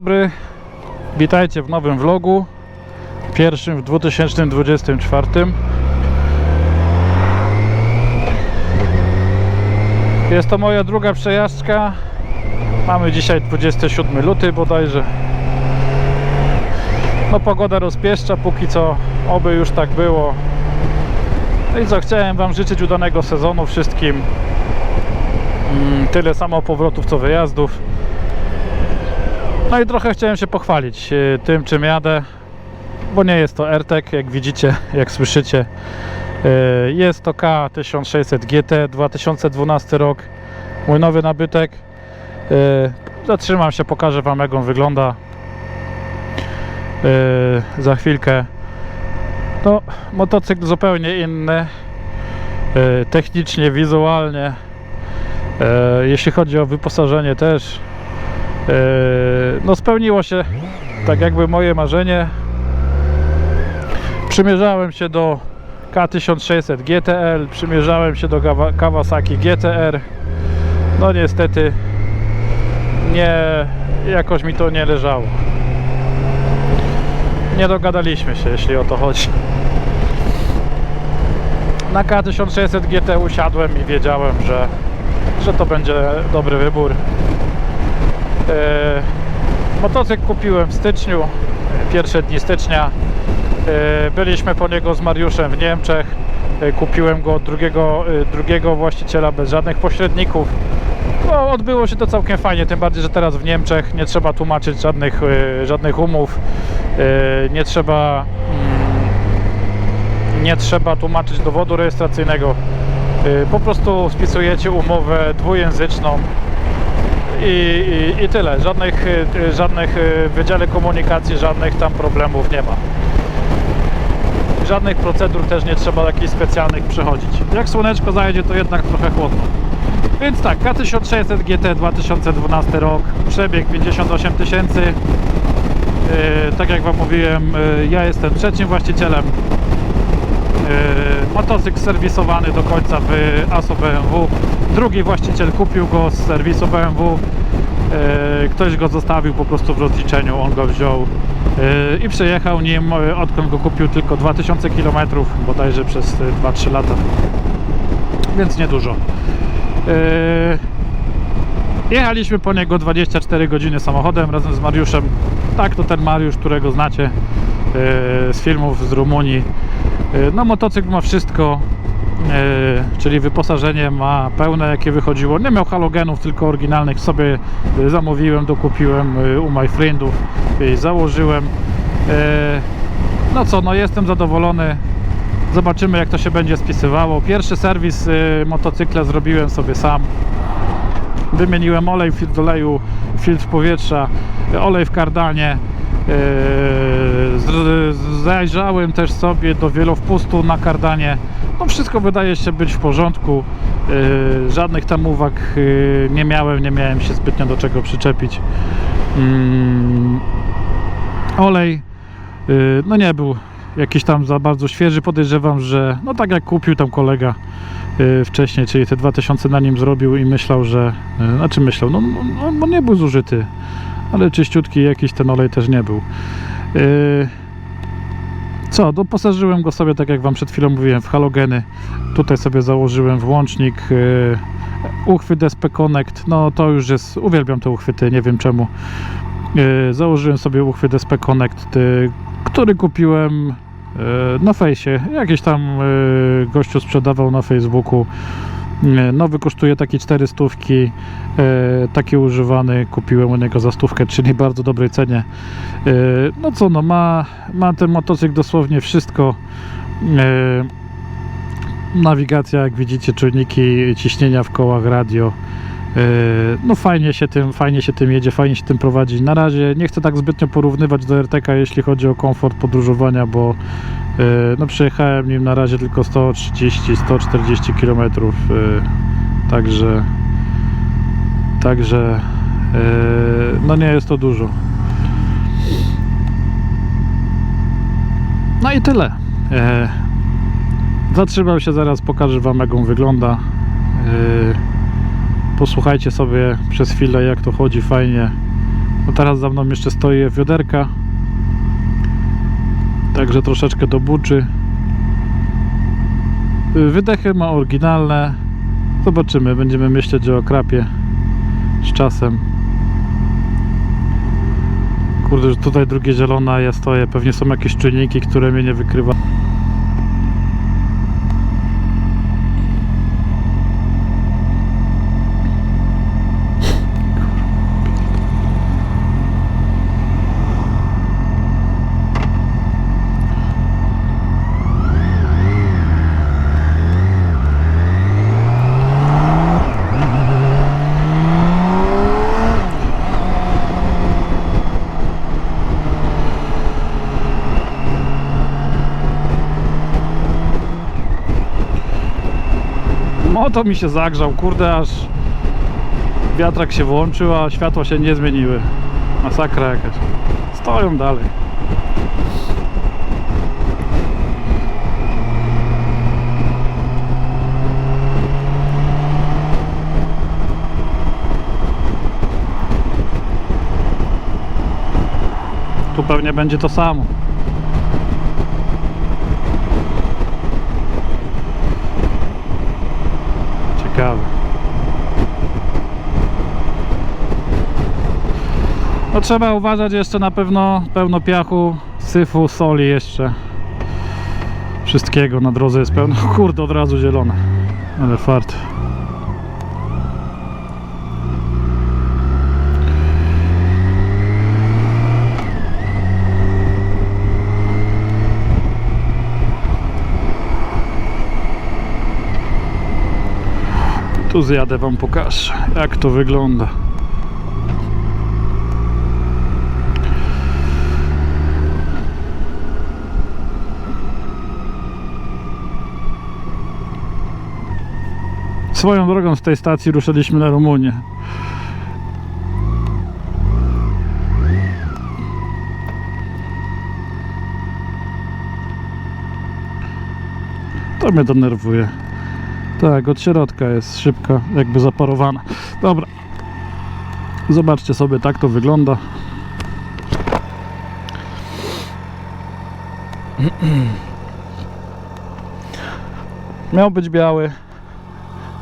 dobry, witajcie w nowym vlogu, pierwszym w 2024. Jest to moja druga przejażdżka. Mamy dzisiaj 27 luty bodajże. No pogoda rozpieszcza, póki co oby już tak było. No i co, chciałem Wam życzyć udanego sezonu wszystkim. Mm, Tyle samo powrotów co wyjazdów. No i trochę chciałem się pochwalić e, tym, czym jadę, bo nie jest to AirTag, jak widzicie, jak słyszycie. E, Jest to K1600 GT 2012 rok, mój nowy nabytek. E, Zatrzymam się, pokażę Wam jak on wygląda za chwilkę. No, motocykl zupełnie inny, technicznie, wizualnie. Jeśli chodzi o wyposażenie też, no spełniło się tak jakby moje marzenie. Przymierzałem się do K1600 GTL, przymierzałem się do Kawa- Kawasaki GTR. No niestety nie jakoś mi to nie leżało. Nie dogadaliśmy się, jeśli o to chodzi. Na K1600 GT usiadłem i wiedziałem, że, że to będzie dobry wybór. E, Motocykl kupiłem w styczniu, pierwsze dni stycznia. E, Byliśmy po niego z Mariuszem w Niemczech. E, Kupiłem go od drugiego, drugiego właściciela bez żadnych pośredników. No, odbyło się to całkiem fajnie, tym bardziej, że teraz w Niemczech nie trzeba tłumaczyć żadnych, żadnych umów. Nie trzeba mm, nie trzeba tłumaczyć dowodu rejestracyjnego. Po prostu spisujecie umowę dwujęzyczną i, i, i tyle. Żadnych, y, żadnych y, w wydziale komunikacji, żadnych tam problemów nie ma. Żadnych procedur też nie trzeba jakichś specjalnych przechodzić. Jak słoneczko zajdzie, to jednak trochę chłodno. Więc tak, K1600 GT 2012 rok, przebieg 58 tysięcy. Yy, tak jak Wam mówiłem, ja jestem trzecim właścicielem. Yy, motocykl serwisowany do końca w ASO BMW. Drugi właściciel kupił go z serwisu BMW. Yy, ktoś go zostawił po prostu w rozliczeniu, on go wziął yy, i przejechał nim, odkąd go kupił tylko 2000 km, bodajże przez yy, 2-3 lata. Więc niedużo. Jechaliśmy po niego 24 godziny samochodem razem z Mariuszem. Tak, to ten Mariusz, którego znacie z filmów z Rumunii. Yy, No, motocykl ma wszystko, yy, czyli wyposażenie ma pełne, jakie wychodziło. Nie miał halogenów, tylko oryginalnych sobie yy, zamówiłem, dokupiłem u my friendów, założyłem. No co, no jestem zadowolony. Zobaczymy, jak to się będzie spisywało. Pierwszy serwis motocykla zrobiłem sobie sam. Wymieniłem olej, filtr oleju, filtr powietrza, olej w kardanie. Z- Zajrzałem też sobie do wielowpustu na kardanie. No wszystko wydaje się być w porządku. Yy, Żadnych tam uwag yy, nie miałem, nie miałem się zbytnio do czego przyczepić. Mm, Olej no nie był jakiś tam za bardzo świeży. Podejrzewam, że no tak jak kupił tam kolega wcześniej, czyli te 2000 na nim zrobił i myślał, że znaczy myślał, no, no, no nie był zużyty, ale czyściutki jakiś ten olej też nie był. Yy, co, doposażyłem go sobie, tak jak Wam przed chwilą mówiłem, w halogeny. Tutaj sobie założyłem włącznik, yy, uchwyt SP Connect. No to już jest, uwielbiam te uchwyty, nie wiem czemu. Yy, założyłem sobie uchwyt SP Connect, yy, który kupiłem na fejsie. Jakiś tam gościu sprzedawał na Facebooku. Nowy kosztuje taki 400, yy, taki używany kupiłem u niego za stówkę, czyli bardzo dobrej cenie. Yy, No co, no ma, ma ten motocykl dosłownie wszystko. Yy, Nawigacja, jak widzicie, czujniki ciśnienia w kołach, radio. Yy, No fajnie się tym, fajnie się tym jedzie, fajnie się tym prowadzi. Na razie nie chcę tak zbytnio porównywać do RTK, jeśli chodzi o komfort podróżowania, bo yy, no przejechałem nim na razie tylko 130-140 km. yy, Także także no nie jest to dużo. No i tyle. Zatrzymam się zaraz, pokażę Wam jak on wygląda. Posłuchajcie sobie przez chwilę jak to chodzi fajnie. No teraz za mną jeszcze stoi wioderka. Także troszeczkę do buczy. Y, Wydechy ma oryginalne. Zobaczymy, będziemy myśleć o krapie z czasem. Kurde, że tutaj drugie zielone, a ja stoję. Pewnie są jakieś czujniki, które mnie nie wykrywa. Moto mi się zagrzał, kurde, aż wiatrak się włączył, a światła się nie zmieniły. Masakra jakaś. Stoją dalej. Tu pewnie będzie to samo. Ciekawe. No trzeba uważać jeszcze na pewno pełno piachu, syfu, soli jeszcze. Wszystkiego na drodze jest pełno. Kurde, od razu zielone. Ale fart. Tu zjadę wam pokażę jak to wygląda. Swoją drogą z tej stacji ruszyliśmy na Rumunię. To mnie denerwuje. Tak, od środka jest szybka, jakby zaparowana. Dobra. Zobaczcie sobie, tak to wygląda. Miał być biały.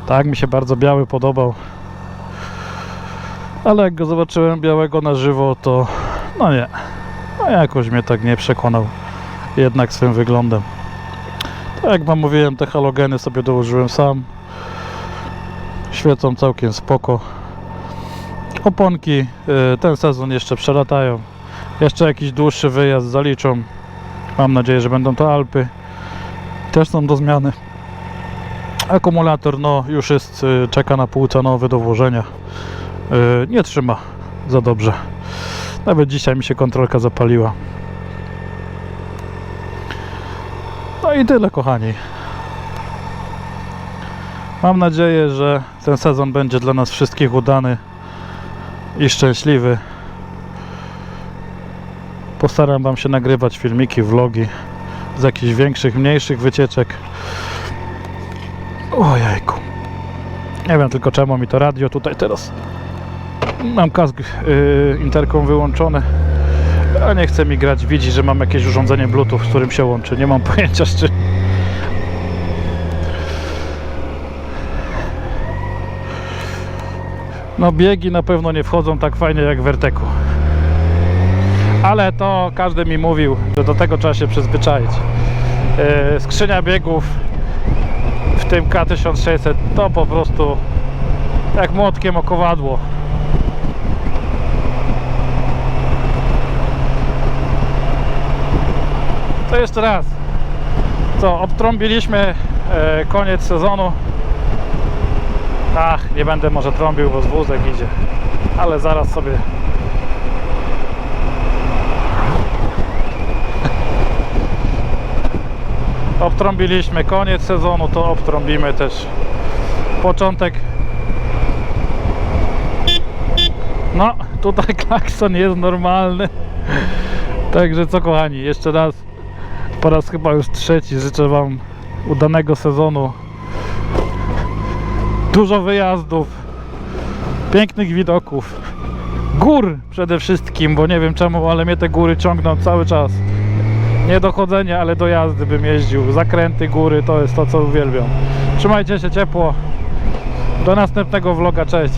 Tak, mi się bardzo biały podobał. Ale jak go zobaczyłem białego na żywo, to no nie. No jakoś mnie tak nie przekonał. Jednak swym wyglądem. Tak jak wam mówiłem, te halogeny sobie dołożyłem sam. Świecą całkiem spoko. Oponki y, ten sezon jeszcze przelatają. Jeszcze jakiś dłuższy wyjazd zaliczą. Mam nadzieję, że będą to Alpy. Też są do zmiany. Akumulator no już jest, y, czeka na półce nowy do włożenia. Y, Nie trzyma za dobrze. Nawet dzisiaj mi się kontrolka zapaliła. No i tyle, kochani. Mam nadzieję, że ten sezon będzie dla nas wszystkich udany i szczęśliwy. Postaram Wam się nagrywać filmiki, vlogi z jakichś większych, mniejszych wycieczek. Ojejku. Nie wiem tylko czemu mi to radio tutaj teraz. Mam kask yy, interkom wyłączony. A nie chce mi grać, widzi, że mam jakieś urządzenie Bluetooth, z którym się łączy. Nie mam pojęcia z czym. No biegi na pewno nie wchodzą tak fajnie jak w Verteku. Ale to każdy mi mówił, że do tego trzeba się przyzwyczaić. Yy, skrzynia biegów w tym K1600 to po prostu jak młotkiem o kowadło. To jeszcze raz. Co, obtrąbiliśmy e, koniec sezonu. Ach, nie będę może trąbił, bo z wózek idzie. Ale zaraz sobie. Obtrąbiliśmy koniec sezonu, to obtrąbimy też początek. No, tutaj klakson jest normalny. Także co kochani, jeszcze raz po raz chyba już trzeci życzę Wam udanego sezonu. Dużo wyjazdów, pięknych widoków, gór przede wszystkim, bo nie wiem czemu, ale mnie te góry ciągną cały czas. Nie do chodzenia, ale do jazdy bym jeździł. Zakręty, góry to jest to, co uwielbiam. Trzymajcie się ciepło. Do następnego vloga, cześć.